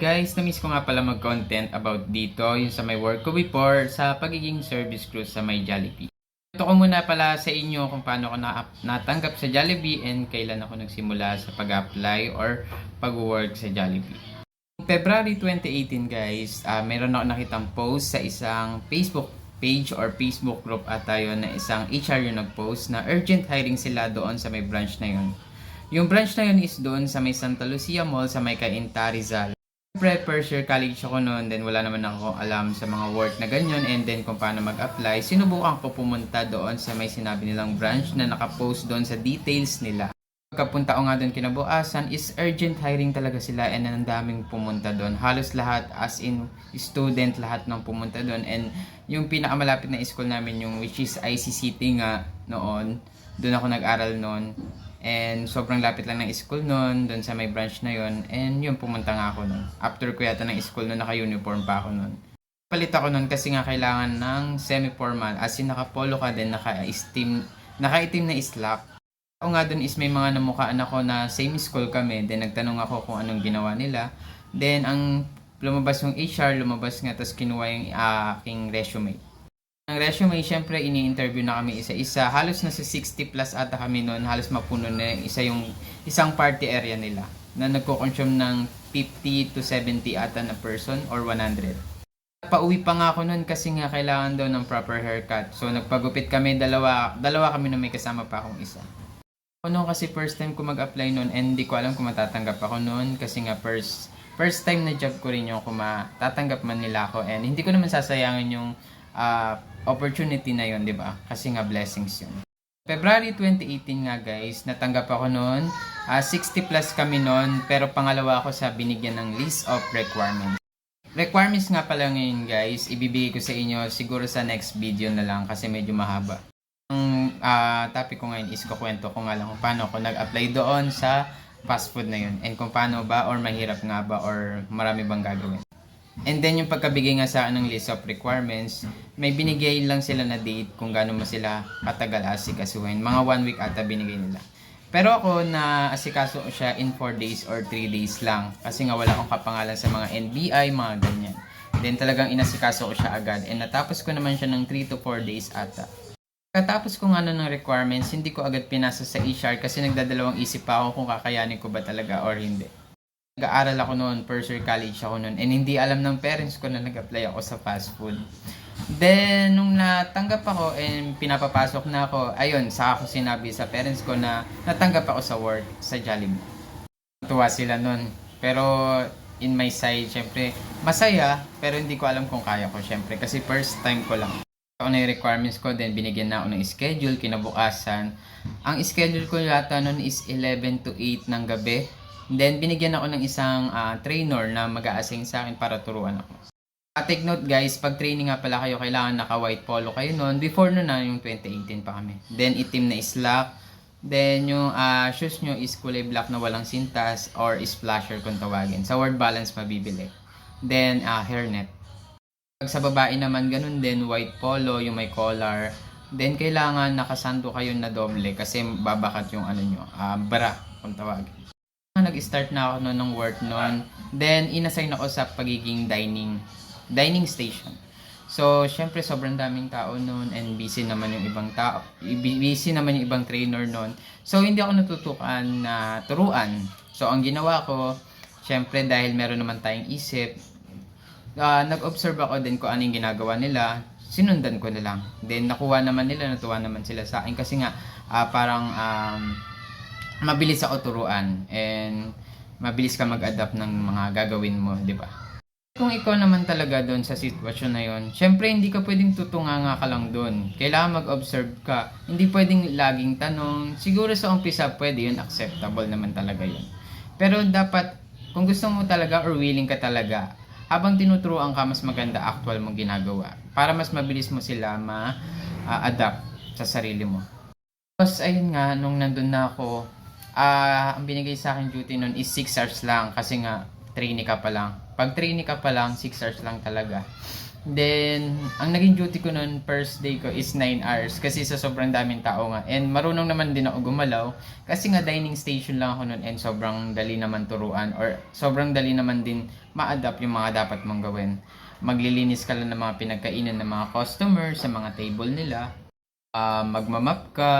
Guys, na-miss ko nga pala mag-content about dito, yung sa may work ko before, sa pagiging service crew sa may Jollibee. Ito ko muna pala sa inyo kung paano ako na natanggap sa Jollibee and kailan ako nagsimula sa pag-apply or pag-work sa Jollibee. February 2018 guys, ah meron ako nakitang post sa isang Facebook page or Facebook group ata yun na isang HR yung nag-post na urgent hiring sila doon sa may branch na yun. Yung branch na yun is doon sa may Santa Lucia Mall sa may Cainta Rizal. Siyempre, first year college ako noon, then wala naman ako alam sa mga work na ganyan, and then kung paano mag-apply. Sinubukan ko pumunta doon sa may sinabi nilang branch na nakapost doon sa details nila. Pagkapunta ko nga doon kinabukasan is urgent hiring talaga sila and ang daming pumunta doon. Halos lahat as in student lahat ng pumunta doon and yung pinakamalapit na school namin yung which is ICCT nga noon. Doon ako nag-aral noon. And sobrang lapit lang ng school noon, doon sa may branch na yon And yun, pumunta nga ako noon. After ko yata ng school noon, naka-uniform pa ako noon. Palit ako noon kasi nga kailangan ng semi-formal. As in, naka-polo ka din, naka-itim, naka-itim na islak. Ako nga doon is may mga namukhaan ako na same school kami. Then nagtanong ako kung anong ginawa nila. Then ang lumabas yung HR, lumabas nga, tapos kinuha yung aking resume. Ang resume, syempre, ini-interview na kami isa-isa. Halos nasa 60 plus ata kami noon. Halos mapuno na isa yung isang party area nila na nagko-consume ng 50 to 70 ata na person or 100. Pauwi pa nga ako noon kasi nga kailangan daw ng proper haircut. So nagpagupit kami, dalawa, dalawa kami na may kasama pa akong isa. Ako noon kasi first time ko mag-apply noon and hindi ko alam kung matatanggap ako noon kasi nga first first time na job ko rin yung kung matatanggap man nila ako and hindi ko naman sasayangin yung ah, opportunity na yon di ba? Kasi nga blessings yun. February 2018 nga guys, natanggap ako noon. Ah, 60 plus kami noon pero pangalawa ako sa binigyan ng list of requirements. Requirements nga pala ngayon guys, ibibigay ko sa inyo siguro sa next video na lang kasi medyo mahaba. Ang ah, topic ko ngayon is kukwento ko nga lang kung paano ako nag-apply doon sa fast food na yun and kung paano ba or mahirap nga ba or marami bang gagawin. And then yung pagkabigay nga sa ng list of requirements, may binigay lang sila na date kung gaano mo sila katagal asikasuhin. Mga one week ata binigay nila. Pero ako na asikaso siya in 4 days or 3 days lang. Kasi nga wala akong kapangalan sa mga NBI, mga ganyan. Then talagang inasikaso ko siya agad. And natapos ko naman siya ng 3 to 4 days ata. Katapos ko nga ng requirements, hindi ko agad pinasa sa HR kasi nagdadalawang isip pa ako kung kakayanin ko ba talaga or hindi. Nag-aaral ako noon, first year college ako noon, and hindi alam ng parents ko na nag-apply ako sa fast food. Then, nung natanggap ako and pinapapasok na ako, ayun, sa ako sinabi sa parents ko na natanggap ako sa work sa Jollibee. Tuwa sila noon. Pero, in my side, syempre, masaya, pero hindi ko alam kung kaya ko, syempre, kasi first time ko lang. Ako na yung requirements ko, then binigyan na ako ng schedule, kinabukasan. Ang schedule ko yata noon is 11 to 8 ng gabi. Then, binigyan ako ng isang ah, trainer na mag-a-assign sa akin para turuan ako. Ah, take note guys, pag training nga pala kayo, kailangan naka white polo kayo noon. Before noon na, yung 2018 pa kami. Then, itim na slack. Then, yung ah, shoes nyo is kulay black na walang sintas or splasher kung tawagin. Sa word balance mabibili. Then, ah, hairnet. Pag sa babae naman, ganun din, white polo, yung may collar. Then, kailangan nakasando kayo na doble kasi babakat yung ano nyo, ah, bra kung tawagin. Nag-start na ako noon ng work noon. Then, inassign ako sa pagiging dining dining station. So, syempre sobrang daming tao noon and busy naman yung ibang tao. Busy naman yung ibang trainer noon. So, hindi ako natutukan na turuan. So, ang ginawa ko, syempre dahil meron naman tayong isip, ah, nag-observe ako din kung ano yung ginagawa nila. Sinundan ko na lang. Then, nakuha naman nila, natuwa naman sila sa akin. Kasi nga, ah, parang um, mabilis ako turuan. And, mabilis ka mag-adapt ng mga gagawin mo, di ba? Kung ikaw naman talaga doon sa sitwasyon na yon, syempre hindi ka pwedeng tutunganga ka lang doon. Kailangan mag-observe ka. Hindi pwedeng laging tanong. Siguro sa umpisa pwede yun, acceptable naman talaga yun. Pero dapat, kung gusto mo talaga or willing ka talaga, habang tinuturuan ka, mas maganda actual mong ginagawa. Para mas mabilis mo sila ma-adapt sa sarili mo. Tapos ayun nga, nung nandun na ako, ah ang binigay sa akin duty nun is 6 hours lang kasi nga trainee ka pa lang. Pag trainee ka pa lang, 6 hours lang talaga. Then, ang naging duty ko noon, first day ko is 9 hours kasi sa sobrang daming tao nga. And marunong naman din ako gumalaw kasi nga dining station lang ako noon and sobrang dali naman turuan or sobrang dali naman din ma-adapt yung mga dapat mong gawin. Maglilinis ka lang ng mga pinagkainan ng mga customer sa mga table nila. Ah, magmamap ka,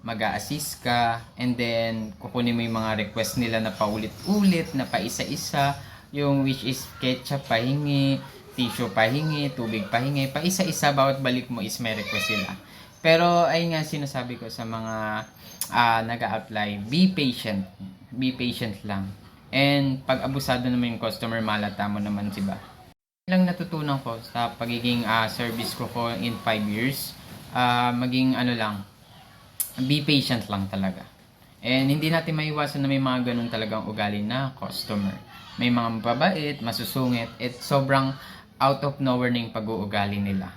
mag assist ka, and then kukunin mo yung mga request nila na paulit-ulit, na paisa-isa, yung which is ketchup pahingi, tissue pahingi, tubig pahingi, paisa-isa bawat balik mo is may request sila. Pero ay nga sinasabi ko sa mga ah, nag-a-apply, be patient. Be patient lang. And pag abusado naman yung customer, malata mo naman, diba? lang natutunan ko sa pagiging ah, service ko ko in 5 years, ah, maging ano lang, be patient lang talaga. And hindi natin maiwasan na may mga ganun talagang ugali na customer. May mga mababait, masusungit, at sobrang out of nowhere na yung pag-uugali nila.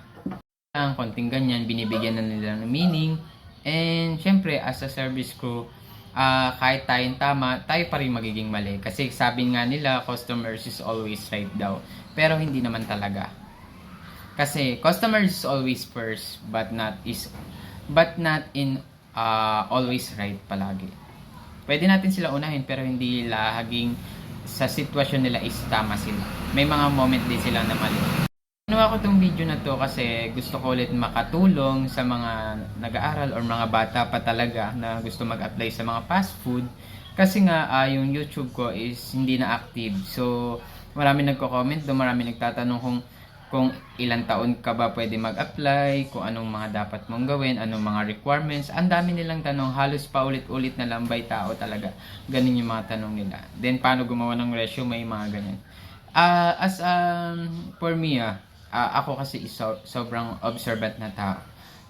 Ang konting ganyan, binibigyan na nila ng meaning. And syempre, as a service crew, ah kahit tayong tama, tayo pa rin magiging mali. Kasi sabi nga nila, customers is always right daw. Pero hindi naman talaga. Kasi customers is always first, but not is but not in ah, always right palagi. Pwede natin sila unahin pero hindi laging sa sitwasyon nila is tama sila. May mga moment din sila na mali. Ano ako tong video na to kasi gusto ko ulit makatulong sa mga nag-aaral or mga bata pa talaga na gusto mag-apply sa mga fast food. Kasi nga ah, yung YouTube ko is hindi na active. So marami nagko-comment marami nagtatanong kung kung ilang taon ka ba pwede mag-apply, kung anong mga dapat mong gawin, anong mga requirements. Ang dami nilang tanong, halos paulit-ulit na lang by tao talaga. Ganun yung mga tanong nila. Then, paano gumawa ng resume, mga ganyan. Ah, as um, for me, ah, ah, ako kasi so, sobrang observant na tao.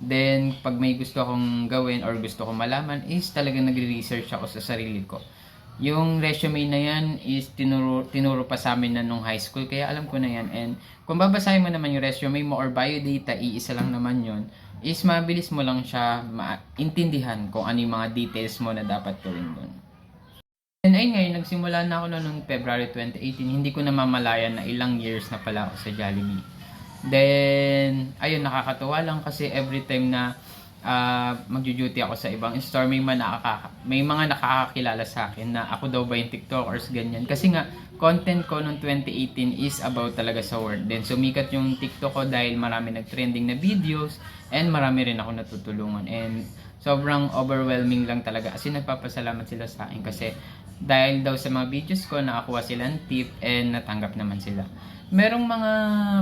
Then, pag may gusto akong gawin or gusto kong malaman, is talagang nagre-research ako sa sarili ko. Yung resume na yan is tinuro, tinuro pa sa amin na nung high school, kaya alam ko na yan. And kung babasahin mo naman yung resume mo or biodata, iisa lang naman yun, is mabilis mo lang siya maintindihan kung ano yung mga details mo na dapat gawin doon. And ayun ngayon, nagsimula na ako noon noong February 2018. Hindi ko namamalayan na ilang years na pala ako sa Jollibee. Then, ayun, nakakatuwa lang kasi every time na uh, magjo-duty ako sa ibang store, may, man nakaka, may mga nakakakilala sa akin na ako daw ba yung TikTokers, ganyan. Kasi nga, content ko noong 2018 is about talaga sa word. Then, sumikat yung TikTok ko dahil marami nag-trending na videos and marami rin ako natutulungan. And, sobrang overwhelming lang talaga. Kasi nagpapasalamat sila sa akin kasi dahil daw sa mga videos ko, nakakuha sila ng tip and natanggap naman sila. Merong mga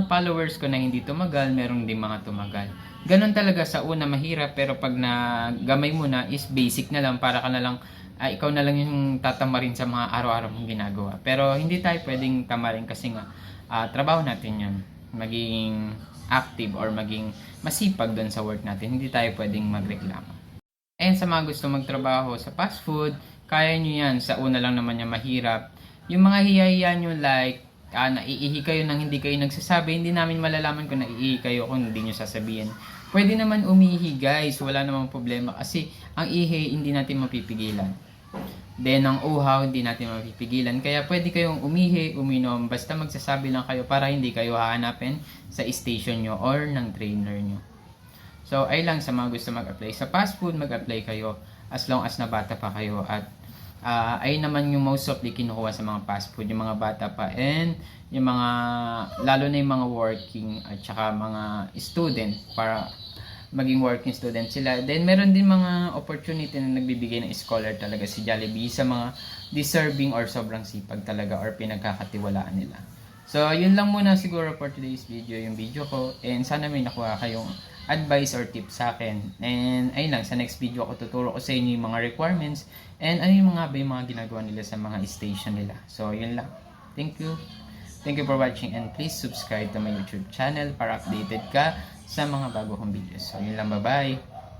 followers ko na hindi tumagal, merong din mga tumagal. Ganon talaga sa una mahirap pero pag nagamay mo na is basic na lang para ka na lang ah, ikaw na lang yung tatamarin sa mga araw-araw mong ginagawa. Pero hindi tayo pwedeng tamarin kasi nga ah, trabaho natin yun. Maging active or maging masipag doon sa work natin. Hindi tayo pwedeng magreklamo. And sa mga gusto magtrabaho sa fast food, kaya nyo yan. Sa una lang naman yan mahirap. Yung mga hiya-hiya nyo like, ah, naiihi kayo nang hindi kayo nagsasabi, hindi namin malalaman kung naiihi kayo kung hindi nyo sasabihin. Pwede naman umihi guys, wala namang problema kasi ang ihi hindi natin mapipigilan. Then ang uhaw hindi natin mapipigilan. Kaya pwede kayong umihi, uminom, basta magsasabi lang kayo para hindi kayo hahanapin sa station nyo or ng trainer nyo. So ay lang sa mga gusto mag-apply sa fast food, mag-apply kayo as long as na bata pa kayo at uh, ay naman yung most of the kinukuha sa mga fast food, yung mga bata pa and yung mga, lalo na yung mga working at saka mga student para maging working student sila. Then meron din mga opportunity na nagbibigay ng scholar talaga si Jollibee sa mga deserving or sobrang sipag talaga or pinagkakatiwalaan nila. So, yun lang muna siguro for today's video, yung video ko. And sana may nakuha kayong advice or tips sa akin. And ayun lang, sa next video ako tuturo ko sa inyo yung mga requirements and ano yung mga ba yung mga ginagawa nila sa mga station nila. So, yun lang. Thank you. Thank you for watching and please subscribe to my YouTube channel para updated ka sa mga bago kong videos. So, yun lang. Bye-bye.